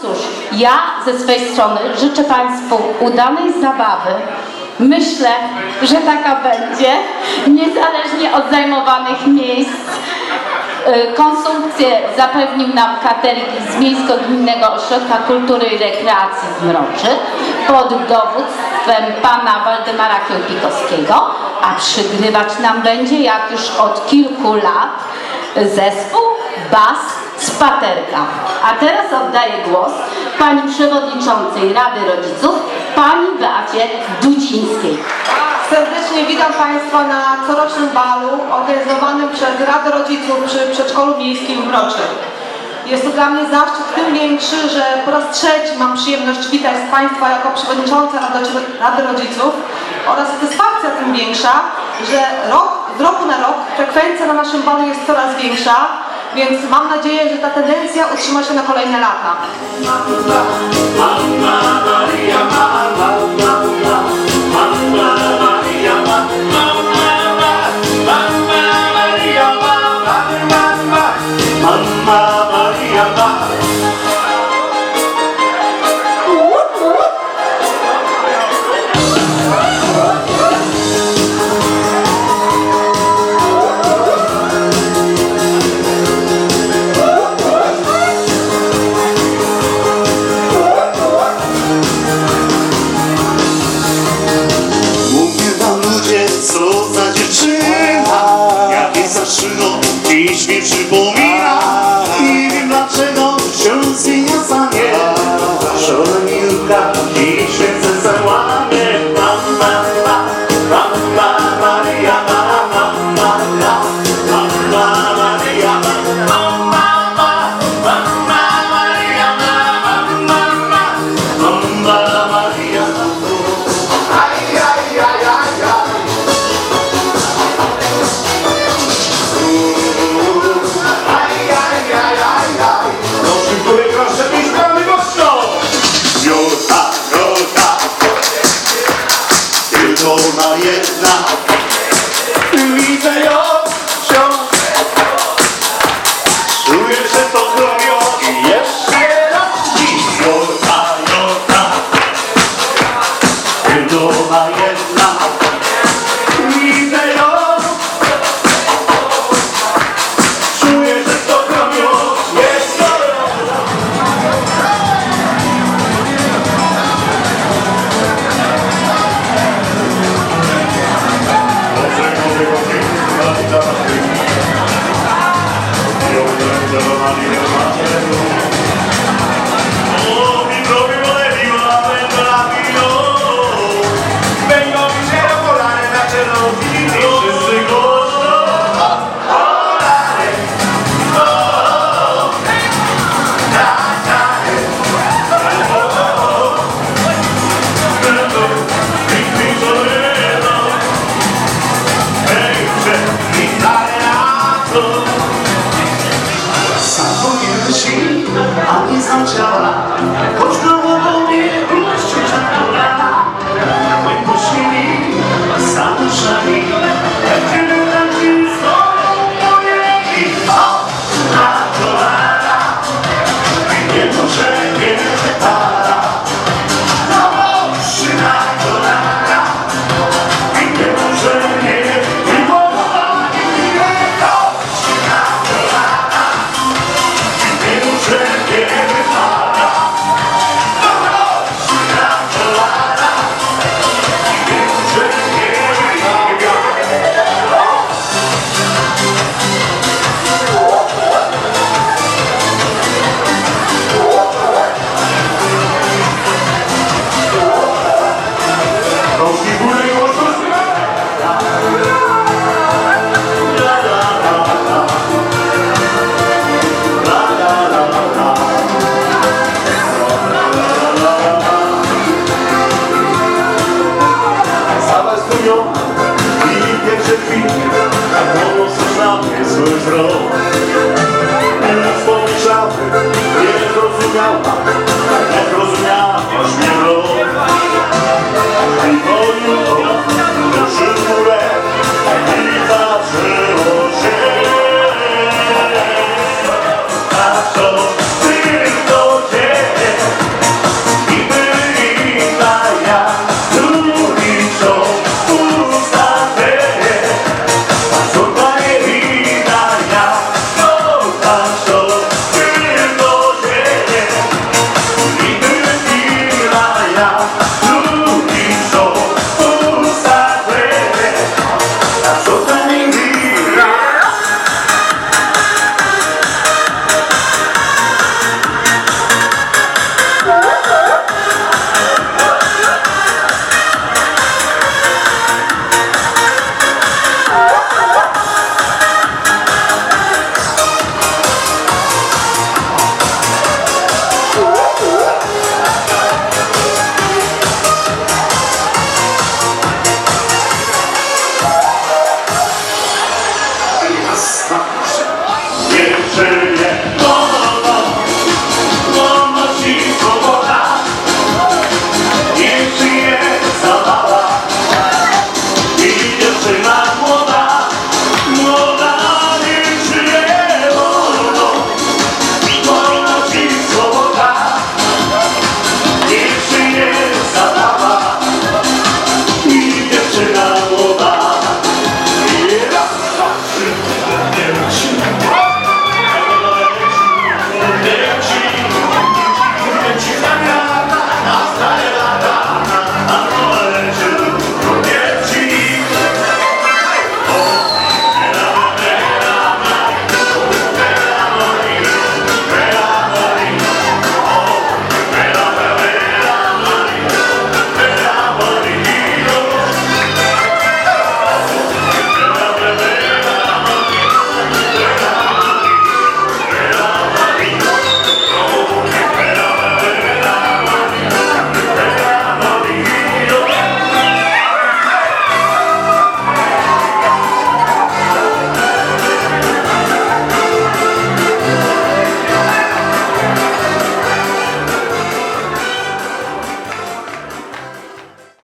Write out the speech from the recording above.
Cóż, ja ze swej strony życzę Państwu udanej zabawy. Myślę, że taka będzie, niezależnie od zajmowanych miejsc. Y, Konsumpcję zapewnił nam catering z Miejsko-Gminnego Ośrodka Kultury i Rekreacji z Mroczy pod dowództwem pana Waldemara Kiełpikowskiego, a przygrywać nam będzie, jak już od kilku lat, zespół Bas Spaterka. A teraz oddaję głos pani przewodniczącej Rady Rodziców, pani Beacie Dudzińskiej. Serdecznie witam Państwa na corocznym balu organizowanym przez Radę Rodziców przy Przedszkolu Miejskim w Mroczy. Jest to dla mnie zaszczyt tym większy, że po raz trzeci mam przyjemność witać Państwa jako przewodnicząca Rady Rodziców oraz satysfakcja tym większa, że rok, z roku na rok frekwencja na naszym balu jest coraz większa, więc mam nadzieję, że ta tendencja utrzyma się na kolejne lata. Ludzie, co za dziewczyna Jakie zaszyno dziś mi przypomina ma Not.